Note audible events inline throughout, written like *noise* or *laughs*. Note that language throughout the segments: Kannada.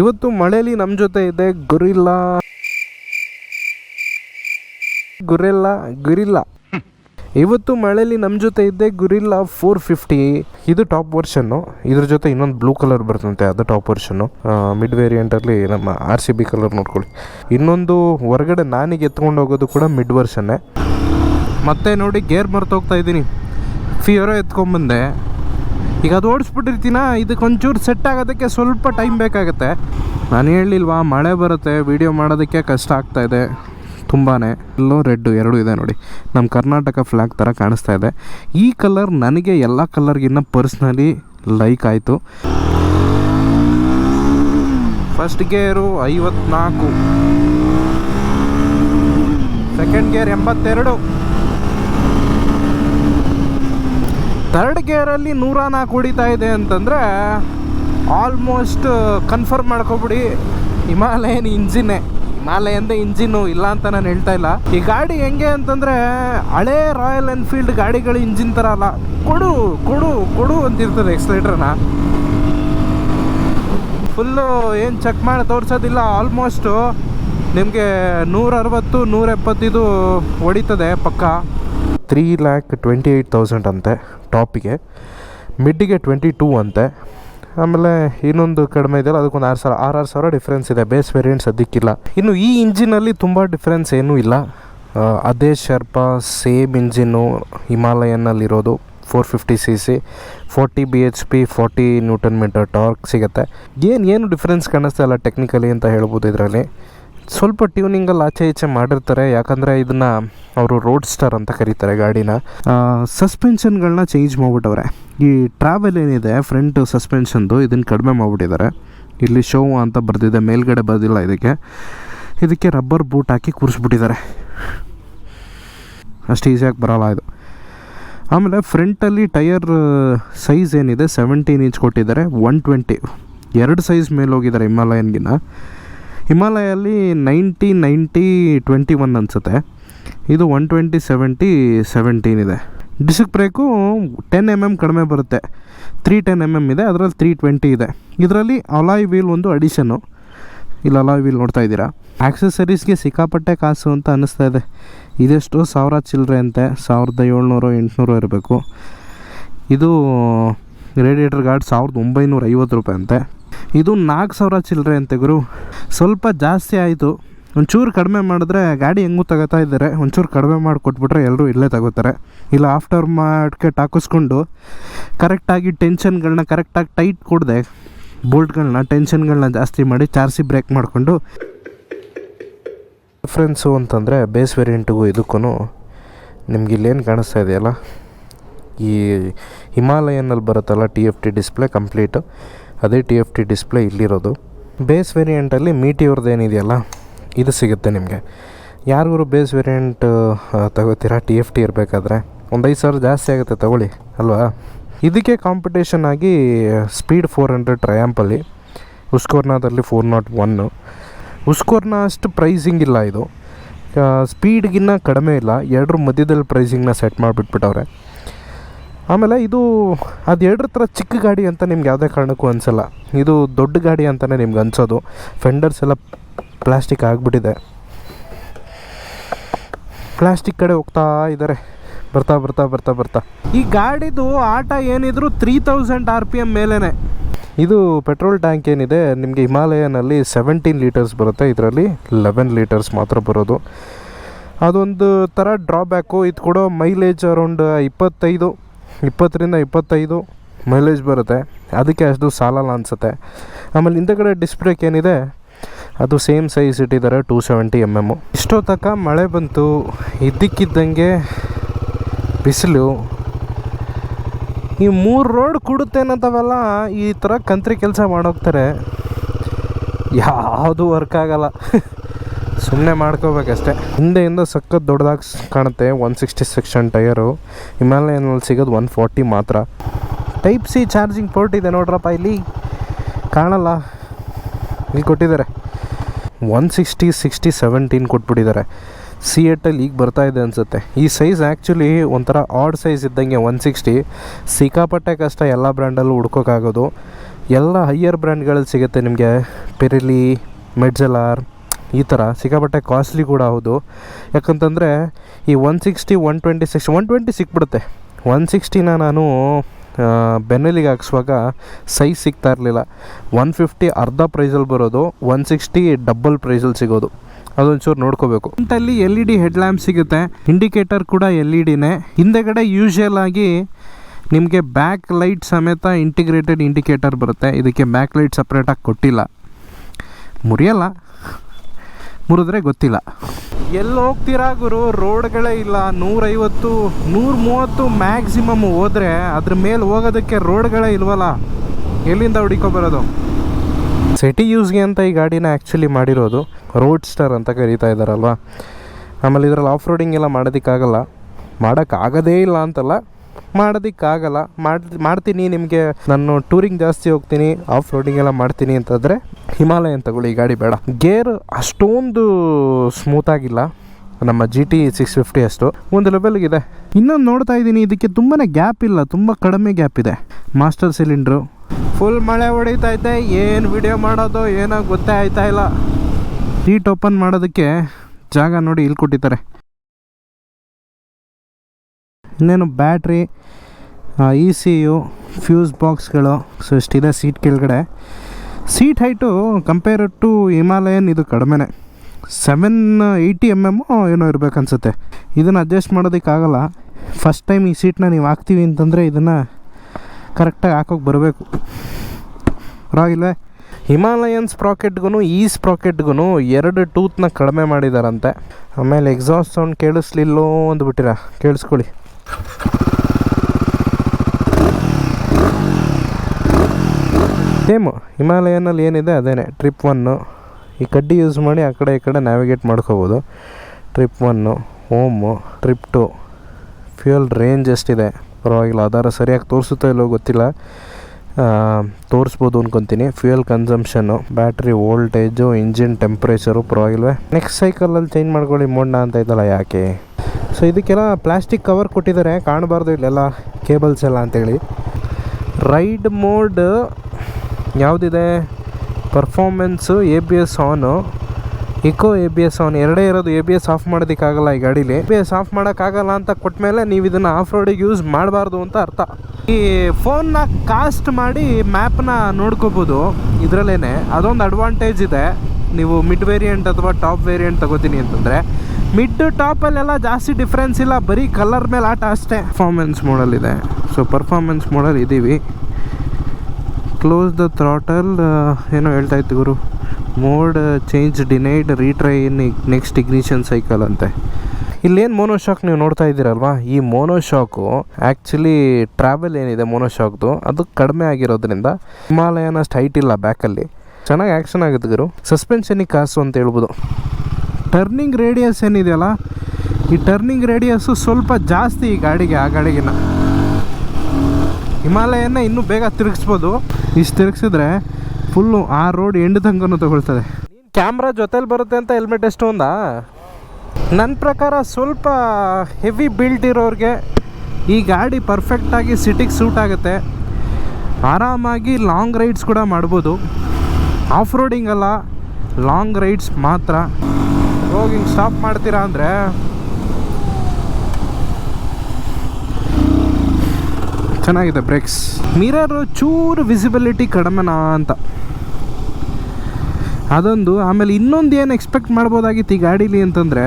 ಇವತ್ತು ಮಳೆಯಲ್ಲಿ ನಮ್ಮ ಜೊತೆ ಇದೆ ಗುರಿಲ್ಲಾ. ಗುರೆಲ್ಲ, ಗುರಿಲ್ಲ. ಇವತ್ತು ಮಳೆಯಲ್ಲಿ ನಮ್ಮ ಜೊತೆ ಇದ್ದೆ ಗುರಿಲ್ಲ ಫೋರ್ ಫಿಫ್ಟಿ. ಇದು ಟಾಪ್ ವರ್ಷನ್ನು ಇದ್ರ ಜೊತೆ ಇನ್ನೊಂದು ಬ್ಲೂ ಕಲರ್ ಬರ್ತಂತೆ, ಅದು ಟಾಪ್ ವರ್ಷನ್ನು ಮಿಡ್ ವೇರಿಯಂಟಲ್ಲಿ ನಮ್ಮ ಆರ್ ಸಿ ಬಿ ಕಲರ್ ನೋಡ್ಕೊಳ್ಳಿ. ಇನ್ನೊಂದು ಹೊರಗಡೆ ನಾನಿಗೆ ಎತ್ಕೊಂಡು ಹೋಗೋದು ಕೂಡ ಮಿಡ್ ವರ್ಷನ್ನೇ. ಮತ್ತೆ ನೋಡಿ ಗೇರ್ ಮರ್ತೋಗ್ತಾ ಇದ್ದೀನಿ. ಫಿಯರೋ ಎತ್ಕೊಂಬಂದೆ ಈಗ ಅದು ಓಡಿಸ್ಬಿಟ್ಟಿರ್ತೀನ? ಇದಕ್ಕೆ ಒಂಚೂರು ಸೆಟ್ ಆಗೋದಕ್ಕೆ ಸ್ವಲ್ಪ ಟೈಮ್ ಬೇಕಾಗುತ್ತೆ. ನಾನು ಹೇಳಿಲ್ವಾ, ಮಳೆ ಬರುತ್ತೆ ವಿಡಿಯೋ ಮಾಡೋದಕ್ಕೆ ಕಷ್ಟ ಆಗ್ತಾ ಇದೆ. ತುಂಬಾ ಎಲ್ಲೋ ರೆಡ್ಡು ಎರಡು ಇದೆ ನೋಡಿ. ನಮ್ಮ ಕರ್ನಾಟಕ ಫ್ಲ್ಯಾಗ್ ಥರ ಕಾಣಿಸ್ತಾ ಇದೆ. ಈ ಕಲರ್ ನನಗೆ ಎಲ್ಲ ಕಲರ್ಗಿನ್ನ ಪರ್ಸ್ನಲಿ ಲೈಕ್ ಆಯಿತು. ಫಸ್ಟ್ ಗೇರು ಐವತ್ನಾಲ್ಕು. ಸೆಕೆಂಡ್ ಗೇರ್ ಎಂಬತ್ತೆರಡು. ಥರ್ಡ್ ಗೇರಲ್ಲಿ ನೂರ ನಾಲ್ಕು ಹೊಡಿತಾ ಇದೆ ಅಂತಂದರೆ ಆಲ್ಮೋಸ್ಟ್ ಕನ್ಫರ್ಮ್ ಮಾಡ್ಕೊಬಿಡಿ. ಹಿಮಾಲಯನ್ ಇಂಜಿನ್ನೇ ಹಿಮಾಲಯಂದ ಇಂಜಿನ್ನು ಇಲ್ಲ ಅಂತ ನಾನು ಹೇಳ್ತಾ ಇಲ್ಲ. ಈ ಗಾಡಿ ಹೆಂಗೆ ಅಂತಂದರೆ ಹಳೇ ರಾಯಲ್ ಎನ್ಫೀಲ್ಡ್ ಗಾಡಿಗಳು ಇಂಜಿನ್ ಥರ ಅಲ್ಲ. ಕೊಡು ಕೊಡು ಕೊಡು ಅಂತಿರ್ತದೆ ಎಕ್ಸ್ಲೇಟ್ರನ್ನ ಫುಲ್ಲು ಏನು ಚೆಕ್ ಮಾಡಿ ತೋರಿಸೋದಿಲ್ಲ. ಆಲ್ಮೋಸ್ಟು ನಿಮಗೆ ನೂರ ಅರವತ್ತು ನೂರ ಎಪ್ಪತ್ತಿದು ಹೊಡಿತದೆ ಪಕ್ಕ. Three lakh twenty eight thousand ಅಂತೆ ಟಾಪಿಗೆ, ಮಿಡ್ಡಿಗೆ ಟ್ವೆಂಟಿ ಟೂ ಅಂತೆ. ಆಮೇಲೆ ಇನ್ನೊಂದು ಕಡಿಮೆ ಇದೆಯಲ್ಲ ಅದಕ್ಕೊಂದು ಆರು ಸಾವಿರ, ಆರು ಆರು ಸಾವಿರ ಡಿಫ್ರೆನ್ಸ್ ಇದೆ ಬೇಸ್ ವೇರಿಯಂಟ್ಸ್ ಅದಕ್ಕಿಲ್ಲ. ಇನ್ನು ಈ ಇಂಜಿನಲ್ಲಿ ತುಂಬ ಡಿಫ್ರೆನ್ಸ್ ಏನೂ ಇಲ್ಲ. ಅದೇ ಶರ್ಪ same engine ಹಿಮಾಲಯನ್ನಲ್ಲಿರೋದು four fifty C C forty B H P forty newton meter torque ಸಿಗುತ್ತೆ. ಏನು ಏನು ಡಿಫ್ರೆನ್ಸ್ ಕಾಣಿಸ್ತಾ ಇಲ್ಲ ಟೆಕ್ನಿಕಲಿ ಅಂತ ಹೇಳ್ಬೋದು ಇದರಲ್ಲಿ. ಸ್ವಲ್ಪ ಟ್ಯೂನಿಂಗಲ್ಲಿ ಆಚೆ ಈಚೆ ಮಾಡಿರ್ತಾರೆ. ಯಾಕಂದರೆ ಇದನ್ನು ಅವರು ರೋಡ್ ಸ್ಟಾರ್ ಅಂತ ಕರೀತಾರೆ ಗಾಡಿನ. ಸಸ್ಪೆನ್ಷನ್ಗಳನ್ನ ಚೇಂಜ್ ಮಾಡಿಬಿಟ್ಟವ್ರೆ. ಈ ಟ್ರಾವೆಲ್ ಏನಿದೆ ಫ್ರಂಟ್ ಸಸ್ಪೆನ್ಷನ್ದು ಇದನ್ನು ಕಡಿಮೆ ಮಾಡಿಬಿಟ್ಟಿದ್ದಾರೆ. ಇಲ್ಲಿ ಶೋ ಅಂತ ಬರೆದಿದೆ, ಮೇಲ್ಗಡೆ ಬರೆದಿಲ್ಲ ಇದಕ್ಕೆ. ಇದಕ್ಕೆ ರಬ್ಬರ್ ಬೂಟ್ ಹಾಕಿ ಕೂರಿಸ್ಬಿಟ್ಟಿದ್ದಾರೆ. ಅಷ್ಟು ಈಸಿಯಾಗಿ ಬರೋಲ್ಲ ಇದು. ಆಮೇಲೆ ಫ್ರಂಟಲ್ಲಿ ಟಯರ್ ಸೈಜ್ ಏನಿದೆ ಸೆವೆಂಟೀನ್ ಇಂಚ್ ಕೊಟ್ಟಿದ್ದಾರೆ ಒನ್ ಟ್ವೆಂಟಿ ಎರಡು ಸೈಜ್ ಮೇಲೆ ಹೋಗಿದ್ದಾರೆ ಹಿಮಾಲಯನ್ಗಿನ್ನ ಹಿಮಾಲಯಲ್ಲಿ ನೈಂಟಿ ನೈಂಟಿ ಟ್ವೆಂಟಿ ಒನ್ ಅನಿಸುತ್ತೆ. ಇದು ಒನ್ ಟ್ವೆಂಟಿ ಸೆವೆಂಟಿ ಸೆವೆಂಟೀನ್ ಇದೆ. Disc brake ten M M ಕಡಿಮೆ ಬರುತ್ತೆ. ತ್ರೀ ಟೆನ್ ಎಂ ಎಂ ಇದೆ, ಅದರಲ್ಲಿ ತ್ರೀ ಟ್ವೆಂಟಿ ಇದೆ. ಇದರಲ್ಲಿ ಅಲಾಯ್ ವೀಲ್ ಒಂದು ಅಡಿಷನು ಇಲ್ಲಿ ಅಲಾಯ್ ವೀಲ್ ನೋಡ್ತಾ ಇದ್ದೀರಾ? ಆ್ಯಕ್ಸೆಸರೀಸ್ಗೆ ಸಿಕ್ಕಾಪಟ್ಟೆ ಕಾಸು ಅಂತ ಅನ್ನಿಸ್ತಾ ಇದೆ. ಇದೆಷ್ಟು ಸಾವಿರ ಚಿಲ್ಲರೆ ಅಂತೆ. ಸಾವಿರದ ಏಳ್ನೂರು, ಎಂಟುನೂರು ಇರಬೇಕು. ಇದು ರೇಡಿಯೇಟರ್ ಗಾರ್ಡ್ ಸಾವಿರದ ಒಂಬೈನೂರ ಐವತ್ತು ರೂಪಾಯಿ ಅಂತೆ. ಇದು ನಾಲ್ಕು ಸಾವಿರ ಚಿಲ್ಲರೆ ಅಂತೆ ಗುರು. ಸ್ವಲ್ಪ ಜಾಸ್ತಿ ಆಯಿತು. ಒಂಚೂರು ಕಡಿಮೆ ಮಾಡಿದ್ರೆ ಗಾಡಿ ಹೆಂಗೂ ತಗೋತಾ ಇದ್ದಾರೆ. ಒಂಚೂರು ಕಡಿಮೆ ಮಾಡಿ ಕೊಟ್ಬಿಟ್ರೆ ಎಲ್ಲರೂ ಇಲ್ಲೇ ತಗೋತಾರೆ. ಇಲ್ಲ ಆಫ್ಟರ್ ಮಾರ್ಕೆಟ್ ಹಾಕಿಸ್ಕೊಂಡು ಕರೆಕ್ಟಾಗಿ ಟೆನ್ಷನ್ಗಳನ್ನ ಕರೆಕ್ಟಾಗಿ ಟೈಟ್ ಕೊಡದೆ. ಬೋಲ್ಟ್ಗಳನ್ನ ಟೆನ್ಷನ್ಗಳನ್ನ ಜಾಸ್ತಿ ಮಾಡಿ ಚಾರ್ಸಿ ಬ್ರೇಕ್ ಮಾಡಿಕೊಂಡು ಡಿಫ್ರೆನ್ಸು ಅಂತಂದರೆ ಬೇಸ್ ವೇರಿಯಂಟಿಗೂ ಇದಕ್ಕೂ ನಿಮ್ಗೆ ಇಲ್ಲೇನು ಕಾಣಿಸ್ತಾ ಇದೆಯಲ್ಲ? ಈ ಹಿಮಾಲಯನಲ್ಲಿ ಬರುತ್ತಲ್ಲ T F T display complete ಅದೇ ಟಿ ಎಫ್ ಟಿ ಡಿಸ್ಪ್ಲೇ ಇಲ್ಲಿರೋದು. ಬೇಸ್ ವೇರಿಯಂಟಲ್ಲಿ ಮೀಟಿಯವ್ರದ್ದು ಏನಿದೆಯಲ್ಲ, ಇದು ಸಿಗುತ್ತೆ ನಿಮಗೆ. ಯಾರಿಗೂ ಬೇಸ್ ವೇರಿಯಂಟ್ ತಗೋತೀರಾ? ಟಿ ಎಫ್ ಟಿ ಇರಬೇಕಾದ್ರೆ. ಒಂದು ಐದು ಸಾವಿರ ಜಾಸ್ತಿ ಆಗುತ್ತೆ ತಗೊಳ್ಳಿ, ಅಲ್ವಾ? ಇದಕ್ಕೆ ಕಾಂಪಿಟೇಷನ್ ಆಗಿ ಸ್ಪೀಡ್ ಫೋರ್ ಹಂಡ್ರೆಡ್ ಟ್ರಯಾಂಪಲ್ಲಿ ಉಸ್ಕೋರ್ನಾದಲ್ಲಿ ಫೋರ್ ನಾಟ್ ಒನ್ನು ಉಸ್ಕೋರ್ನ ಅಷ್ಟು ಪ್ರೈಸಿಂಗ್ ಇಲ್ಲ ಇದು. ಸ್ಪೀಡ್ಗಿನ್ನ ಕಡಿಮೆ ಇಲ್ಲ, ಎರಡರ ಮಧ್ಯದಲ್ಲಿ ಪ್ರೈಸಿಂಗ್ನ ಸೆಟ್ ಮಾಡಿಬಿಟ್ಬಿಟ್ಟವ್ರೆ. ಆಮೇಲೆ ಇದು ಅದು ಎರಡರ ಥರ ಚಿಕ್ಕ ಗಾಡಿ ಅಂತ ನಿಮ್ಗೆ ಯಾವುದೇ ಕಾರಣಕ್ಕೂ ಅನಿಸಲ್ಲ. ಇದು ದೊಡ್ಡ ಗಾಡಿ ಅಂತಲೇ ನಿಮ್ಗೆ ಅನ್ಸೋದು. ಫೆಂಡರ್ಸ್ ಎಲ್ಲ ಪ್ಲಾಸ್ಟಿಕ್ ಆಗಿಬಿಟ್ಟಿದೆ. ಪ್ಲಾಸ್ಟಿಕ್ ಕಡೆ ಹೋಗ್ತಾ ಇದ್ದಾರೆ ಬರ್ತಾ ಬರ್ತಾ ಬರ್ತಾ ಬರ್ತಾ. ಈ ಗಾಡಿದು ಆಟ ಏನಿದ್ರು three thousand R P M ಮೇಲೇ ಇದು ಪೆಟ್ರೋಲ್ ಟ್ಯಾಂಕ್ ಏನಿದೆ, ನಿಮಗೆ ಹಿಮಾಲಯನಲ್ಲಿ ಸೆವೆಂಟೀನ್ ಲೀಟರ್ಸ್ ಬರುತ್ತೆ. ಇದರಲ್ಲಿ ಲೆವೆನ್ ಲೀಟರ್ಸ್ ಮಾತ್ರ ಬರೋದು. ಅದೊಂದು ಥರ ಡ್ರಾಬ್ಯಾಕು ಇದು ಕೊಡೋ ಮೈಲೇಜ್ ಅರೌಂಡ್ ಇಪ್ಪತ್ತೈದು. ಇಪ್ಪತ್ತರಿಂದ ಇಪ್ಪತ್ತೈದು ಮೈಲೇಜ್ ಬರುತ್ತೆ. ಅದಕ್ಕೆ ಅಷ್ಟು ಸಾಲಲ್ಲ ಅನಿಸುತ್ತೆ. ಆಮೇಲೆ ಹಿಂದಗಡೆ ಡಿಸ್ಪ್ಲೇಕ್ ಏನಿದೆ? ಅದು ಸೇಮ್ ಸೈಜ್ ಇಟ್ಟಿದ್ದಾರೆ ಟೂ ಸೆವೆಂಟಿ ಎಂ ಎಮ್ಮು ಇಷ್ಟೋ ತನಕ ಮಳೆ ಬಂತು. ಇದ್ದಕ್ಕಿದ್ದಂಗೆ ಬಿಸಿಲು. ಈ ಮೂರು ರೋಡ್ ಕೊಡುತ್ತೆ ಅನ್ನೋಂಥವೆಲ್ಲ ಈ ಥರ ಕಂತ್ರಿ ಕೆಲಸ ಮಾಡೋಗ್ತಾರೆ ಯಾವುದು ವರ್ಕ್ ಆಗಲ್ಲ. *laughs* ಸುಮ್ಮನೆ ಮಾಡ್ಕೋಬೇಕಷ್ಟೆ. ಹಿಂದೆಯಿಂದ ಸಖತ್ ದೊಡ್ಡದಾಗಿ ಕಾಣುತ್ತೆ ಒನ್ ಸಿಕ್ಸ್ಟಿ ಸೆಕ್ಷನ್ ಟೈರು ಹಿಮಾಲಯನಲ್ಲಿ ಸಿಗೋದು ಒನ್ ಫಾರ್ಟಿ ಮಾತ್ರ. ಟೈಪ್ ಸಿ ಚಾರ್ಜಿಂಗ್ ಪೋರ್ಟ್ ಇದೆ ನೋಡ್ರಪ್ಪ ಇಲ್ಲಿ. ಕಾಣಲ್ಲ. ಇಲ್ಲಿ ಕೊಟ್ಟಿದ್ದಾರೆ. ಒನ್ ಸಿಕ್ಸ್ಟಿ ಸಿಕ್ಸ್ಟಿ ಸೆವೆಂಟೀನ್ ಕೊಟ್ಬಿಟ್ಟಿದ್ದಾರೆ. ಸಿ ಎಟ್ಟಲ್ಲಿ ಈಗ ಬರ್ತಾ ಇದೆ ಅನಿಸುತ್ತೆ. ಈ ಸೈಜ್ ಆ್ಯಕ್ಚುಲಿ ಒಂಥರ ಆಡ್ ಸೈಜ್ ಇದ್ದಂಗೆ ಒನ್ ಸಿಕ್ಸ್ಟಿ. ಸಿಕ್ಕಾಪಟ್ಟೆ ಕಷ್ಟ ಎಲ್ಲ ಬ್ರ್ಯಾಂಡಲ್ಲೂ ಹುಡ್ಕೋಕ್ಕಾಗೋದು ಎಲ್ಲ ಹೈಯರ್ ಬ್ರ್ಯಾಂಡ್ಗಳಲ್ಲಿ ಸಿಗುತ್ತೆ ನಿಮಗೆ. ಪೆರಿಲಿ ಮೆಡ್ಜಲಾರ್ ಈ ಥರ ಸಿಕ್ಕಾಪಟ್ಟೆ ಕಾಸ್ಟ್ಲಿ ಕೂಡ ಹೌದು. ಯಾಕಂತಂದರೆ ಈ one sixty one twenty six one twenty ಸಿಕ್ಬಿಡುತ್ತೆ. ಒನ್ ಸಿಕ್ಸ್ಟಿನ ನಾನು ಬೆನ್ನೆಲಿಗೆ ಹಾಕ್ಸುವಾಗ ಸೈಜ್ ಸಿಗ್ತಾ ಇರಲಿಲ್ಲ. ಒನ್ ಫಿಫ್ಟಿ ಅರ್ಧ ಪ್ರೈಸಲ್ಲಿ ಬರೋದು ಒನ್ ಸಿಕ್ಸ್ಟಿ ಡಬ್ಬಲ್ ಪ್ರೈಸಲ್ಲಿ ಸಿಗೋದು. ಅದೊಂಚೂರು ನೋಡ್ಕೋಬೇಕು. ಇಂತಲ್ಲಿ L E D head lamp ಸಿಗುತ್ತೆ. ಇಂಡಿಕೇಟರ್ ಕೂಡ ಎಲ್ ಇ ಡಿನೇ ಹಿಂದೆಗಡೆ ಯೂಶುವಲ್ ಆಗಿ ನಿಮಗೆ ಬ್ಯಾಕ್ ಲೈಟ್ ಸಮೇತ ಇಂಟಿಗ್ರೇಟೆಡ್ ಇಂಡಿಕೇಟರ್ ಬರುತ್ತೆ. ಇದಕ್ಕೆ ಬ್ಯಾಕ್ ಲೈಟ್ ಸಪ್ರೇಟಾಗಿ ಕೊಟ್ಟಿಲ್ಲ. ಮುರಿಯಲ್ಲ. ಮುರಿದ್ರೆ ಗೊತ್ತಿಲ್ಲ. ಎಲ್ಲಿ ಹೋಗ್ತೀರಾ ಗುರು? ರೋಡ್ಗಳೇ ಇಲ್ಲ. ನೂರೈವತ್ತು ನೂರ ಮೂವತ್ತು ಮ್ಯಾಕ್ಸಿಮಮ್ ಹೋದ್ರೆ ಅದ್ರ ಮೇಲೆ ಹೋಗೋದಕ್ಕೆ ರೋಡ್ಗಳೇ ಇಲ್ವಲ್ಲ? ಎಲ್ಲಿಂದ ಹುಡುಕೋ ಬರೋದು? ಸಿಟಿ ಯೂಸ್ಗೆ ಅಂತ ಈ ಗಾಡಿನ ಆ್ಯಕ್ಚುಲಿ ಮಾಡಿರೋದು. ರೋಡ್ ಸ್ಟಾರ್ ಅಂತ ಕರೀತಾ ಇದ್ದಾರಲ್ವ ಆಮೇಲೆ ಇದರಲ್ಲಿ ಆಫ್ ರೋಡಿಂಗ್ ಎಲ್ಲ ಮಾಡೋದಕ್ಕಾಗಲ್ಲ. ಮಾಡೋಕ್ಕಾಗದೇ ಇಲ್ಲ ಅಂತಲ್ಲ. ಮಾಡೋದಕ್ಕಾಗಲ್ಲ. ಮಾಡಿ ಮಾಡ್ತೀನಿ, ನಿಮಗೆ ನಾನು ಟೂರಿಂಗ್ ಜಾಸ್ತಿ ಹೋಗ್ತೀನಿ ಆಫ್ ರೋಡಿಂಗ್ ಎಲ್ಲ ಮಾಡ್ತೀನಿ ಅಂತಂದರೆ ಹಿಮಾಲಯನ್ ತಗೊಳ್ಳಿ, ಈ ಗಾಡಿ ಬೇಡ. ಗೇರ್ ಅಷ್ಟೊಂದು ಸ್ಮೂತಾಗಿಲ್ಲ ನಮ್ಮ ಜಿ ಟಿ ಸಿಕ್ಸ್ ಫಿಫ್ಟಿ ಅಷ್ಟು. ಒಂದು ಲೆವೆಲ್ಗಿದೆ ಇನ್ನೊಂದು ನೋಡ್ತಾ ಇದ್ದೀನಿ, ಇದಕ್ಕೆ ತುಂಬಾ ಗ್ಯಾಪ್ ಇಲ್ಲ, ತುಂಬ ಕಡಿಮೆ ಗ್ಯಾಪ್ ಇದೆ. ಮಾಸ್ಟರ್ ಸಿಲಿಂಡ್ರು ಫುಲ್ ಮಳೆ ಹೊಡಿತಾ ಇದೆ, ಏನು ವಿಡಿಯೋ ಮಾಡೋದು, ಏನೋ ಗೊತ್ತೇ ಆಯ್ತಾ ಇಲ್ಲ. ಸೀಟ್ ಓಪನ್ ಮಾಡೋದಕ್ಕೆ ಜಾಗ ನೋಡಿ, ಇಲ್ಲಿ ಕೊಟ್ಟಿದ್ದಾರೆ. ಇನ್ನೇನು battery E C U fuse ಬಾಕ್ಸ್ಗಳು so ಇಷ್ಟಿದೆ ಸೀಟ್ ಕೆಳಗಡೆ. Seat height compare to Himalayan ಇದು ಕಡಿಮೆನೆ. ಸೆವೆನ್ ಏಯ್ಟಿ ಎಂ ಎಮ್ಮು ಏನೋ ಇರಬೇಕು ಅನ್ಸುತ್ತೆ ಇದನ್ನು ಅಡ್ಜಸ್ಟ್ ಮಾಡೋದಕ್ಕಾಗಲ್ಲ. ಫಸ್ಟ್ ಟೈಮ್ ಈ ಸೀಟ್ನ ನೀವು ಹಾಕ್ತೀವಿ ಅಂತಂದರೆ ಇದನ್ನು ಕರೆಕ್ಟಾಗಿ ಹಾಕೋಕೆ ಬರಬೇಕು. ಪರವಾಗಿಲ್ವೇ ಹಿಮಾಲಯನ್ ಸ್ಪ್ರಾಕೆಟ್ಗೂ ಈ ಸ್ಪ್ರಾಕೆಟ್ಗೂ ಎರಡು ಟೂತ್ನ ಕಡಿಮೆ ಮಾಡಿದಾರಂತೆ. ಆಮೇಲೆ ಎಕ್ಸಾಸ್ಟ್ ಸೌಂಡ್ ಕೇಳಿಸ್ಲಿಲ್ಲೋ ಅಂದ್ಬಿಟ್ಟಿರ. ಕೇಳಿಸ್ಕೊಳ್ಳಿ. ಸೇಮು ಹಿಮಾಲಯನಲ್ಲಿ ಏನಿದೆ, ಅದೇನೆ. ಟ್ರಿಪ್ ಒನ್ನು ಈ ಕಡ್ಡಿ ಯೂಸ್ ಮಾಡಿ ಆ ಕಡೆ ಈ ಕಡೆ ನ್ಯಾವಿಗೇಟ್ ಮಾಡ್ಕೋಬೋದು. Trip one home trip two fuel range ಎಷ್ಟಿದೆ? ಪರವಾಗಿಲ್ಲ ಆಧಾರ ಸರಿಯಾಗಿ ತೋರಿಸುತ್ತೋ ಇಲ್ಲೋ ಗೊತ್ತಿಲ್ಲ. ತೋರಿಸ್ಬೋದು ಅನ್ಕೊತೀನಿ. Fuel consumption battery voltage engine temperature ಪರವಾಗಿಲ್ವೇ. Next ಸೈಕಲಲ್ಲಿ ಚೇಂಜ್ ಮಾಡ್ಕೊಳ್ಳಿ, ಮೋಡ್ನ ಅಂತ ಇದ್ದಲ್ಲ ಯಾಕೆ? ಸೊ ಇದಕ್ಕೆಲ್ಲ ಪ್ಲಾಸ್ಟಿಕ್ ಕವರ್ ಕೊಟ್ಟಿದ್ದಾರೆ. ಕಾಣಬಾರ್ದು ಇಲ್ಲೆಲ್ಲ ಕೇಬಲ್ಸ್ ಎಲ್ಲ ಅಂತೇಳಿ. ರೈಡ್ ಮೋಡ್ ಯಾವುದಿದೆ? Performance A B S on eco A B S on ಎರಡೇ ಇರೋದು ಎ ಬಿ ಎಸ್ ಆಫ್ ಮಾಡೋದಕ್ಕಾಗಲ್ಲ ಈ ಗಾಡೀಲಿ. ಎ ಬಿ ಎಸ್ ಆಫ್ ಮಾಡೋಕ್ಕಾಗಲ್ಲ ಅಂತ ಕೊಟ್ಮೇಲೆ ನೀವು ಇದನ್ನು ಆಫ್ ರೋಡಿಗೆ ಯೂಸ್ ಮಾಡಬಾರ್ದು ಅಂತ ಅರ್ಥ. ಈ ಫೋನ್ನ ಕಾಸ್ಟ್ ಮಾಡಿ ಮ್ಯಾಪ್ನ ನೋಡ್ಕೋಬೋದು ಇದರಲ್ಲೇ ಅದೊಂದು ಅಡ್ವಾಂಟೇಜ್ ಇದೆ. ನೀವು ಮಿಡ್ ವೇರಿಯಂಟ್ ಅಥವಾ ಟಾಪ್ ವೇರಿಯಂಟ್ ತಗೋತೀನಿ ಅಂತಂದರೆ ಮಿಡ್ ಟಾಪಲ್ಲೆಲ್ಲ ಜಾಸ್ತಿ ಡಿಫ್ರೆನ್ಸ್ ಇಲ್ಲ. ಬರೀ ಕಲರ್ ಮೇಲೆ ಆಟ ಅಷ್ಟೇ. ಪರ್ಫಾರ್ಮೆನ್ಸ್ ಇದೆ. ಸೊ ಪರ್ಫಾರ್ಮೆನ್ಸ್ ಮೋಡಲ್ ಇದ್ದೀವಿ ಕ್ಲೋಸ್ ದ ಥ್ರಾಟಲ್ ಏನೋ ಹೇಳ್ತಾ ಇತ್ತು ಗುರು. Mode change denied retry in next ignition cycle ಅಂತೆ. ಇಲ್ಲೇನು ಮೋನೋಶಾಕ್ ನೀವು ನೋಡ್ತಾ ಇದ್ದೀರಲ್ವಾ? ಈ ಮೋನೋಶಾಕು ಆ್ಯಕ್ಚುಲಿ ಟ್ರಾವೆಲ್ ಏನಿದೆ ಮೋನೋಶಾಕ್ದು ಅದು ಕಡಿಮೆ ಆಗಿರೋದ್ರಿಂದ ಹಿಮಾಲಯನ ಅಷ್ಟು ಹೈಟ್ ಇಲ್ಲ ಬ್ಯಾಕಲ್ಲಿ ಚೆನ್ನಾಗಿ ಆ್ಯಕ್ಷನ್ ಆಗುತ್ತೆ ಗುರು. ಸಸ್ಪೆನ್ಷನಿಗೆ ಕಾಸು ಅಂತ ಹೇಳ್ಬೋದು. ಟರ್ನಿಂಗ್ ರೇಡಿಯಸ್ ಏನಿದೆಯಲ್ಲ, ಈ ಟರ್ನಿಂಗ್ ರೇಡಿಯಸ್ಸು ಸ್ವಲ್ಪ ಜಾಸ್ತಿ ಈ ಗಾಡಿಗೆ, ಆ ಗಾಡಿಗಿನ ಹಿಮಾಲಯನ ಇನ್ನೂ ಬೇಗ ತಿರುಗಿಸ್ಬೋದು. ಇಷ್ಟು ತಿರುಗಿಸಿದ್ರೆ ಫುಲ್ಲು ಆ ರೋಡ್ ಎಂಡ್ ತನಕನೂ ತಗೊಳ್ತದೆ. ಕ್ಯಾಮ್ರಾ ಜೊತೆಲಿ ಬರುತ್ತೆ ಅಂತ ಹೆಲ್ಮೆಟ್ ಎಷ್ಟು ಒಂದಾ? ನನ್ನ ಪ್ರಕಾರ ಸ್ವಲ್ಪ ಹೆವಿ ಬಿಲ್ಟ್ ಇರೋರಿಗೆ ಈ ಗಾಡಿ ಪರ್ಫೆಕ್ಟಾಗಿ ಸಿಟಿಗೆ ಸೂಟ್ ಆಗುತ್ತೆ. ಆರಾಮಾಗಿ ಲಾಂಗ್ ರೈಡ್ಸ್ ಕೂಡ ಮಾಡ್ಬೋದು. ಆಫ್ ರೋಡಿಂಗ್ ಅಲ್ಲ ಲಾಂಗ್ ರೈಡ್ಸ್ ಮಾತ್ರ. ಹೋಗಿ ಸ್ಟಾಪ್ ಮಾಡ್ತೀರಾ ಅಂದರೆ? ಚೆನ್ನಾಗಿದೆ ಬ್ರೇಕ್ಸ್ ಮಿರರು ಚೂರು ವಿಸಿಬಿಲಿಟಿ ಕಡಿಮೆನಾ ಅಂತ. ಅದೊಂದು, ಆಮೇಲೆ ಇನ್ನೊಂದು ಏನು ಎಕ್ಸ್ಪೆಕ್ಟ್ ಮಾಡ್ಬೋದಾಗಿತ್ತು ಈ ಗಾಡೀಲಿ ಅಂತಂದರೆ,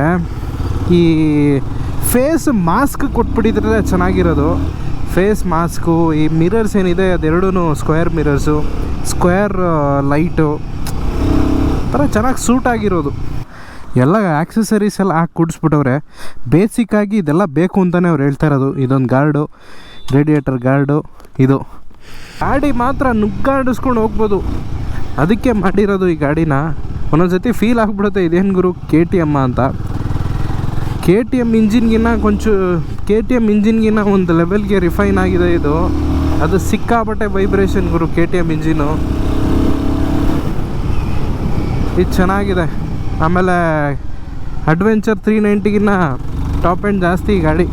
ಈ ಫೇಸ್ ಮಾಸ್ಕ್ ಕೊಟ್ಬಿಟ್ಟಿದ್ರೆ ಚೆನ್ನಾಗಿರೋದು. ಫೇಸ್ ಮಾಸ್ಕು ಈ ಮಿರರ್ಸ್ ಏನಿದೆ ಅದೆರಡೂ ಸ್ಕ್ವೇರ್ ಮಿರರ್ಸು ಸ್ಕ್ವೇರ್ ಲೈಟು ಥರ ಚೆನ್ನಾಗಿ ಸೂಟ್ ಆಗಿರೋದು. ಎಲ್ಲ ಆಕ್ಸೆಸರೀಸ್ ಎಲ್ಲ ಹಾಕಿ ಕುಡಿಸ್ಬಿಟ್ಟವ್ರೆ. ಬೇಸಿಕ್ಕಾಗಿ ಇದೆಲ್ಲ ಬೇಕು ಅಂತಲೇ ಅವ್ರು ಹೇಳ್ತಾ ಇರೋದು. ಇದೊಂದು ಗಾರ್ಡು ರೇಡಿಯೇಟರ್ ಗಾರ್ಡು ಇದು. ಗಾಡಿ ಮಾತ್ರ ನುಗ್ಗಾಡಿಸ್ಕೊಂಡು ಹೋಗ್ಬೋದು. ಅದಕ್ಕೆ ಮಾಡಿರೋದು ಈ ಗಾಡಿನ. ಒಂದೊಂದು ಸತಿ ಫೀಲ್ ಆಗಿಬಿಡುತ್ತೆ. ಇದೇನು ಗುರು? ಕೆ ಟಿ ಎಮ್ಮ ಅಂತ. ಕೆ ಟಿ ಎಂ ಇಂಜಿನ್ಗಿನ್ನ ಕೊಂಚ ಕೆ ಟಿ ಎಂ ಇಂಜಿನ್ಗಿನ್ನ ಒಂದು ಲೆವೆಲ್ಗೆ ರಿಫೈನ್ ಆಗಿದೆ ಇದು. ಅದು ಸಿಕ್ಕಾಪಟ್ಟೆ ವೈಬ್ರೇಷನ್ ಗುರು ಕೆ ಟಿ ಎಂ ಇಂಜಿನು. ಇದು ಚೆನ್ನಾಗಿದೆ. ಆಮೇಲೆ ಅಡ್ವೆಂಚರ್ ತ್ರೀ ನೈಂಟಿಗಿನ್ನ ಟಾಪ್ ಎಂಡ್ ಜಾಸ್ತಿ ಈ ಗಾಡಿ.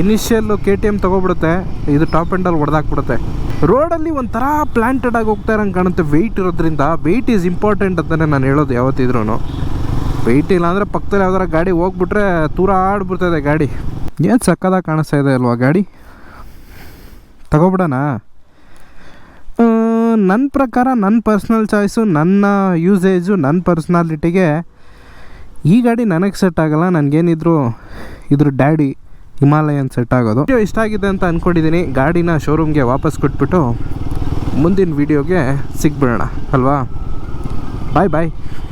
ಇನಿಷಿಯಲ್ಲು ಕೆ ಟಿ ಎಂ ತೊಗೊಬಿಡುತ್ತೆ. ಇದು ಟಾಪ್ ಎಂಡಲ್ಲಿ ಹೊಡೆದಾಕ್ಬಿಡುತ್ತೆ. ರೋಡಲ್ಲಿ ಒಂಥರ ಪ್ಲಾಂಟೆಡ್ ಆಗಿ ಹೋಗ್ತಾ ಇರೋಂಗೆ ಕಾಣುತ್ತೆ. ವೆಯ್ಟ್ ಇರೋದ್ರಿಂದ. ವೆಯ್ಟ್ ಈಸ್ ಇಂಪಾರ್ಟೆಂಟ್ ಅಂತಲೇ ನಾನು ಹೇಳೋದು ಯಾವತ್ತಿದ್ರೂ ವೆಯ್ಟ್ ಇಲ್ಲ ಅಂದರೆ ಪಕ್ಕದಲ್ಲಿ ಯಾವ್ದಾರ ಗಾಡಿ ಹೋಗ್ಬಿಟ್ರೆ ತೂರ ಆಡ್ಬಿಡ್ತದೆ ಗಾಡಿ. ಏನು ಸಕ್ಕದಾಗಿ ಕಾಣಿಸ್ತಾ ಇದೆ ಅಲ್ವಾ ಗಾಡಿ? ತಗೋಬಿಡೋಣ. ನನ್ನ ಪ್ರಕಾರ ನನ್ನ ಪರ್ಸ್ನಲ್ ಚಾಯ್ಸು ನನ್ನ ಯೂಸೇಜು ನನ್ನ ಪರ್ಸ್ನಾಲಿಟಿಗೆ ಈ ಗಾಡಿ ನನಗೆ ಸೆಟ್ ಆಗಲ್ಲ. ನನಗೇನಿದ್ರು ಇದ್ರ ಡ್ಯಾಡಿ ಹಿಮಾಲಯನ್ ಸೆಟ್ ಆಗೋದು. ವಿಡಿಯೋ ಇಷ್ಟ ಆಗಿದೆ ಅಂತ ಅಂದ್ಕೊಂಡಿದ್ದೀನಿ ಗಾಡಿನ ಶೋರೂಮ್ಗೆ ವಾಪಸ್ ಕೊಟ್ಬಿಟ್ಟು ಮುಂದಿನ ವೀಡಿಯೋಗೆ ಸಿಗ್ಬಿಡೋಣ, ಅಲ್ವಾ? ಬಾಯ್ ಬಾಯ್